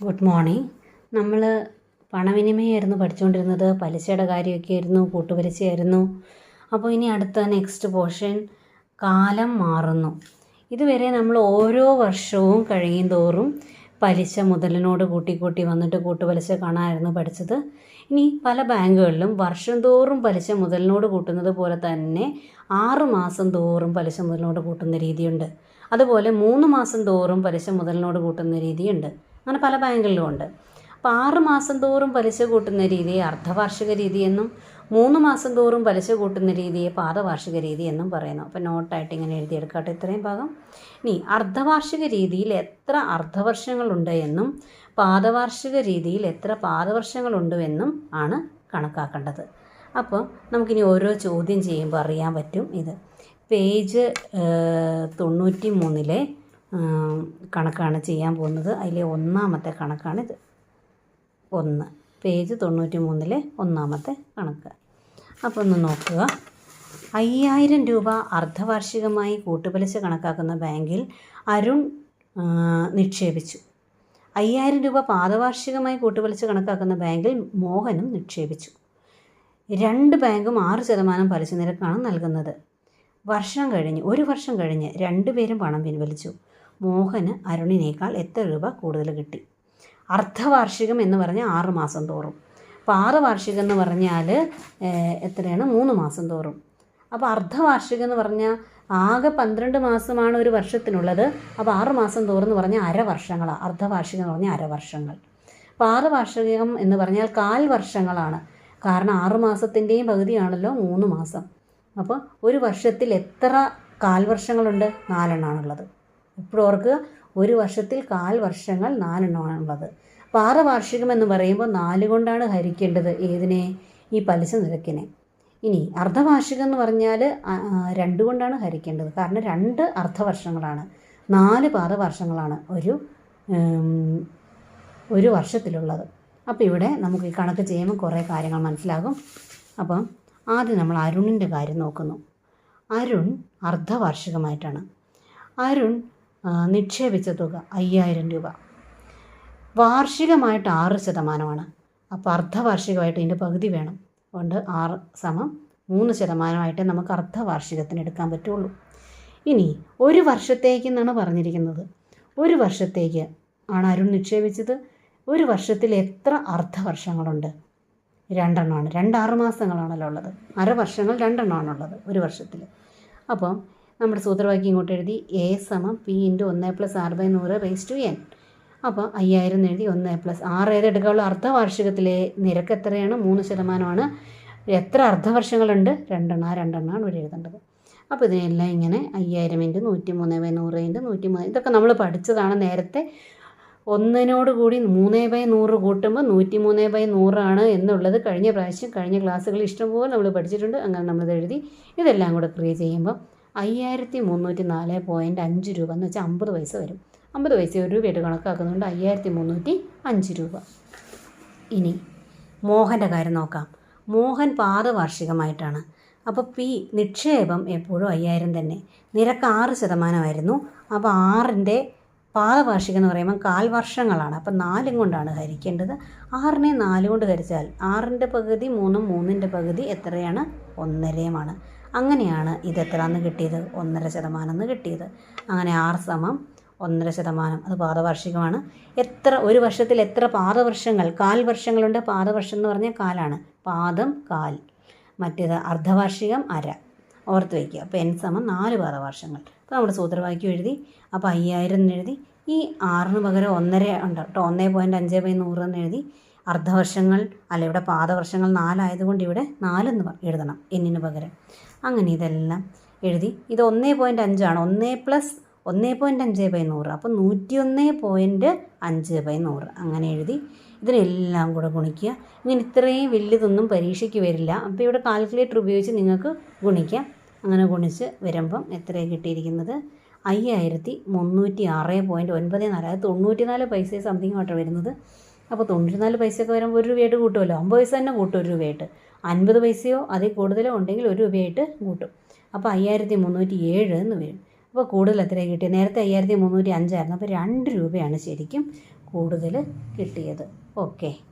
Good morning. നമ്മൾ പണവിനിമയമായിരുന്നു പഠിച്ചുകൊണ്ടിരുന്നത് പലിശയുടെ കാര്യമൊക്കെ ആയിരുന്നു കൂട്ടുപലിശയായിരുന്നു. അപ്പോൾ ഇനി അടുത്ത നെക്സ്റ്റ് പോർഷൻ കാലം മാറുന്നു. ഇതുവരെ നമ്മൾ ഓരോ വർഷവും കഴിയും തോറും പലിശ മുതലിനോട് കൂട്ടി കൂട്ടി വന്നിട്ട് കൂട്ടുപലിശ കാണാമായിരുന്നു പഠിച്ചത്. ഇനി പല ബാങ്കുകളിലും വർഷം തോറും പലിശ മുതലിനോട് കൂട്ടുന്നത് പോലെ തന്നെ ആറ് മാസം തോറും പലിശ മുതലിനോട് കൂട്ടുന്ന രീതിയുണ്ട്. അതുപോലെ മൂന്ന് മാസം തോറും പലിശ മുതലിനോട് കൂട്ടുന്ന രീതിയുണ്ട്. അങ്ങനെ പല ബാങ്കുകളിലും ഉണ്ട്. അപ്പോൾ ആറ് മാസം തോറും പലിശ കൂട്ടുന്ന രീതിയെ അർദ്ധവാർഷിക രീതി എന്നും മൂന്ന് മാസം തോറും പലിശ കൂട്ടുന്ന രീതിയെ പാദവാർഷിക രീതി എന്നും പറയുന്നു. അപ്പോൾ നോട്ടായിട്ട് ഇങ്ങനെ എഴുതിയെടുക്കട്ടെ ഇത്രയും ഭാഗം. ഇനി അർദ്ധവാർഷിക രീതിയിൽ എത്ര അർദ്ധവർഷങ്ങളുണ്ട് എന്നും പാദവാർഷിക രീതിയിൽ എത്ര പാദവർഷങ്ങളുണ്ട് എന്നും ആണ് കണക്കാക്കേണ്ടത്. അപ്പോൾ നമുക്കിനി ഓരോ ചോദ്യം ചെയ്യുമ്പോൾ അറിയാൻ പറ്റും ഇത്. പേജ് തൊണ്ണൂറ്റി മൂന്നിലെ കണക്കാണ് ചെയ്യാൻ പോകുന്നത്. അതിലെ ഒന്നാമത്തെ കണക്കാണിത് ഒന്ന്. പേജ് തൊണ്ണൂറ്റി മൂന്നിലെ ഒന്നാമത്തെ കണക്ക്. അപ്പോൾ ഒന്ന് നോക്കുക. അയ്യായിരം രൂപ അർദ്ധവാർഷികമായി കൂട്ടുപലിശ കണക്കാക്കുന്ന ബാങ്കിൽ അരുൺ നിക്ഷേപിച്ചു. അയ്യായിരം രൂപ പാദവാർഷികമായി കൂട്ടുപലിശ കണക്കാക്കുന്ന ബാങ്കിൽ മോഹനും നിക്ഷേപിച്ചു. രണ്ട് ബാങ്കും ആറ് ശതമാനം പലിശ നിരക്കാണ് നൽകുന്നത്. വർഷം കഴിഞ്ഞ് ഒരു വർഷം കഴിഞ്ഞ് രണ്ടുപേരും പണം പിൻവലിച്ചു. മോഹന് അരുണിനേക്കാൾ എത്ര രൂപ കൂടുതൽ കിട്ടി? അർദ്ധവാർഷികം എന്ന് പറഞ്ഞാൽ ആറ് മാസം തോറും. അപ്പോൾ ആറ് വാർഷികം എന്ന് പറഞ്ഞാൽ എത്രയാണ്? മൂന്ന് മാസം തോറും. അപ്പോൾ അർദ്ധവാർഷികം എന്ന് പറഞ്ഞാൽ ആകെ പന്ത്രണ്ട് മാസമാണ് ഒരു വർഷത്തിനുള്ളത്. അപ്പോൾ ആറ് മാസം തോറും എന്ന് പറഞ്ഞാൽ അരവർഷങ്ങളാണ് അർദ്ധവാർഷികം എന്ന് പറഞ്ഞാൽ അരവർഷങ്ങൾ. അപ്പോൾ ആറ് വാർഷികം എന്ന് പറഞ്ഞാൽ കാൽ വർഷങ്ങളാണ്. കാരണം ആറ് മാസത്തിന്റെയും പകുതിയാണല്ലോ മൂന്ന് മാസം. അപ്പോൾ ഒരു വർഷത്തിൽ എത്ര കാൽവർഷങ്ങളുണ്ട്? നാലെണ്ണമാണുള്ളത് ഓർക്കുക ഒരു വർഷത്തിൽ കാൽ വർഷങ്ങൾ നാലെണ്ണമാണുള്ളത് പാദവാർഷികം എന്ന് പറയുമ്പോൾ നാല് കൊണ്ടാണ് ഹരിക്കേണ്ടത്. ഏതിനെ? ഈ പലിശ നിരക്കിനെ. ഇനി അർദ്ധവാർഷികം എന്ന് പറഞ്ഞാൽ രണ്ട് കൊണ്ടാണ് ഹരിക്കേണ്ടത്. കാരണം രണ്ട് അർദ്ധവർഷങ്ങളാണ്. നാല് പാദവർഷങ്ങളാണ് ഒരു ഒരു വർഷത്തിലുള്ളത്. അപ്പോൾ ഇവിടെ നമുക്ക് ഈ കണക്ക് ചെയ്യുമ്പോൾ കുറേ കാര്യങ്ങൾ മനസ്സിലാകും. അപ്പം ആദ്യം നമ്മൾ അരുണിന്റെ കാര്യം നോക്കുന്നു. അരുൺ അർദ്ധവാർഷികമായിട്ടാണ്. അരുൺ നിക്ഷേപിച്ച തുക അയ്യായിരം രൂപ. വാർഷികമായിട്ട് ആറ് ശതമാനമാണ്. അപ്പോൾ അർദ്ധവാർഷികമായിട്ട് ഇതിന്റെ പകുതി വേണം. അതുകൊണ്ട് ആറ് സമം മൂന്ന് ശതമാനമായിട്ടേ നമുക്ക് അർദ്ധവാർഷികത്തിന് എടുക്കാൻ പറ്റുള്ളൂ. ഇനി ഒരു വർഷത്തേക്ക് എന്നാണ് പറഞ്ഞിരിക്കുന്നത്. ഒരു വർഷത്തേക്ക് ആണ് അരുൺ നിക്ഷേപിച്ചത്. ഒരു വർഷത്തിൽ എത്ര അർദ്ധവർഷങ്ങളുണ്ട്? രണ്ടെണ്ണമാണ്. രണ്ട് ആറ് മാസങ്ങളാണല്ലോ ഉള്ളത്. അരവർഷങ്ങൾ രണ്ടെണ്ണമാണുള്ളത് ഒരു വർഷത്തിൽ. അപ്പം നമ്മുടെ സൂത്രവാക്യം ഇങ്ങോട്ട് എഴുതി എ സമം പി ഇന്റു ഒന്ന് പ്ലസ് ആറ് ബൈ നൂറ് റേസ് ടു എൻ അപ്പോൾ അയ്യായിരം എഴുതി ഒന്ന് പ്ലസ് ആറ് ഏത് എടുക്കാവുള്ള അർദ്ധവാർഷികത്തിലെ നിരക്ക് എത്രയാണ്? മൂന്ന് ശതമാനമാണ്. എത്ര അർദ്ധവർഷങ്ങളുണ്ട്? രണ്ടെണ്ണം ആ രണ്ടെണ്ണമാണ് ഇവിടെ എഴുതേണ്ടത്. അപ്പോൾ ഇതിനെല്ലാം ഇങ്ങനെ അയ്യായിരം ഇന്റു നൂറ്റി മൂന്ന് ബൈ നൂറ് ഇന്റു നൂറ്റി മൂന്ന് ഇതൊക്കെ നമ്മൾ പഠിച്ചതാണ് നേരത്തെ. ഒന്നിനോട് കൂടി മൂന്ന് ബൈ നൂറ് കൂട്ടുമ്പോൾ നൂറ്റി മൂന്ന് ബൈ നൂറാണ് എന്നുള്ളത് കഴിഞ്ഞ പ്രാവശ്യം കഴിഞ്ഞ ക്ലാസ്സുകളിൽ ഇഷ്ടംപോലെ നമ്മൾ പഠിച്ചിട്ടുണ്ട്. അങ്ങനെ നമ്മളിത് എഴുതി ഇതെല്ലാം കൂടെ ക്രിയ ചെയ്യുമ്പോൾ അയ്യായിരത്തി മുന്നൂറ്റി നാല് പോയിന്റ് അഞ്ച് രൂപ എന്ന് വെച്ചാൽ അമ്പത് പൈസ വരും. അമ്പത് പൈസ ഒരു രൂപയായിട്ട് കണക്കാക്കുന്നുണ്ട് അയ്യായിരത്തി മുന്നൂറ്റി അഞ്ച് രൂപ. ഇനി മോഹന്റെ കാര്യം നോക്കാം. മോഹൻ പാദവാർഷികമായിട്ടാണ്. അപ്പോൾ പി നിക്ഷേപം എപ്പോഴും അയ്യായിരം തന്നെ. നിരക്ക് ആറ് ശതമാനമായിരുന്നു. അപ്പോൾ ആറിന്റെ പാദവാർഷികം എന്ന് പറയുമ്പോൾ കാൽ വർഷങ്ങളാണ് അപ്പം നാലും കൊണ്ടാണ് ഹരിക്കേണ്ടത്. ആറിനെ നാല് കൊണ്ട് ഹരിച്ചാൽ ആറിന്റെ പകുതി മൂന്നും മൂന്നിന്റെ പകുതി എത്രയാണ്? ഒന്നരയുമാണ്. അങ്ങനെയാണ് ഇത് എത്ര എന്ന് കിട്ടിയത്? ഒന്നര ശതമാനം എന്ന് കിട്ടിയത്. അങ്ങനെ ആർ സമം ഒന്നര ശതമാനം. അത് പാദവാർഷികമാണ്. എത്ര ഒരു വർഷത്തിൽ എത്ര പാദവർഷങ്ങൾ കാൽ വർഷങ്ങളുണ്ട്? പാദവർഷം എന്ന് പറഞ്ഞാൽ കാലാണ്. പാദം കാൽ. മറ്റേത് അർദ്ധവാർഷികം അര. ഓർത്ത് വയ്ക്കുക. അപ്പോൾ എൻ സമം നാല് പാദവർഷങ്ങൾ. അപ്പോൾ നമ്മുടെ സൂത്രവാക്യം എഴുതി അപ്പോൾ അയ്യായിരം എന്ന് എഴുതി ഈ ആറിന് പകരം ഒന്നര ഉണ്ട്. കേട്ടോ ഒന്നേ പോയിന്റ് അഞ്ച് ബൈ നൂറ് എന്ന് എഴുതി അർദ്ധവർഷങ്ങൾ അല്ല ഇവിടെ പാദവർഷങ്ങൾ നാലായതുകൊണ്ട് ഇവിടെ നാലെന്ന് എഴുതണം. എന്നിന് പകരം. അങ്ങനെ ഇതെല്ലാം എഴുതി. ഇത് ഒന്നേ പോയിന്റ് അഞ്ചാണ് ഒന്നേ പ്ലസ് ഒന്നേ പോയിന്റ് അഞ്ച് ബൈ നൂറ്. അപ്പോൾ നൂറ്റി ഒന്നേ പോയിന്റ് അഞ്ച് ബൈ നൂറ്. അങ്ങനെ എഴുതി. ഇതിനെല്ലാം കൂടെ ഗുണിക്കുക. ഇങ്ങനെ ഇത്രയും വലിയതൊന്നും പരീക്ഷയ്ക്ക് വരില്ല. അപ്പോൾ ഇവിടെ കാൽക്കുലേറ്റർ ഉപയോഗിച്ച് നിങ്ങൾക്ക് ഗുണിക്കാം. അങ്ങനെ ഗുണിച്ച് വരുമ്പം എത്രയാണ് കിട്ടിയിരിക്കുന്നത്? അയ്യായിരത്തി മുന്നൂറ്റി ആറ് പോയിന്റ് ഒൻപത് നാല്. അതായത് തൊണ്ണൂറ്റി നാല് പൈസ സംതിങ് ആയിട്ട് വരുന്നത്. അപ്പോൾ തൊണ്ണൂറ്റി നാല് പൈസയൊക്കെ വരുമ്പോൾ ഒരു രൂപയായിട്ട് കൂട്ടുമല്ലോ? അമ്പത് പൈസ തന്നെ കൂട്ടും ഒരു രൂപയായിട്ട്. അൻപത് പൈസയോ അതിൽ കൂടുതലോ ഉണ്ടെങ്കിൽ ഒരു രൂപയായിട്ട് കൂട്ടും. അപ്പോൾ അയ്യായിരത്തി മുന്നൂറ്റി ഏഴ് എന്ന് വരും. അപ്പോൾ കൂടുതൽ എത്രയാണ് കിട്ടിയത്? നേരത്തെ അയ്യായിരത്തി മുന്നൂറ്റി അഞ്ചായിരുന്നു. അപ്പോൾ രണ്ട് രൂപയാണ് ശരിക്കും കൂടുതൽ കിട്ടിയത്. ഓക്കെ.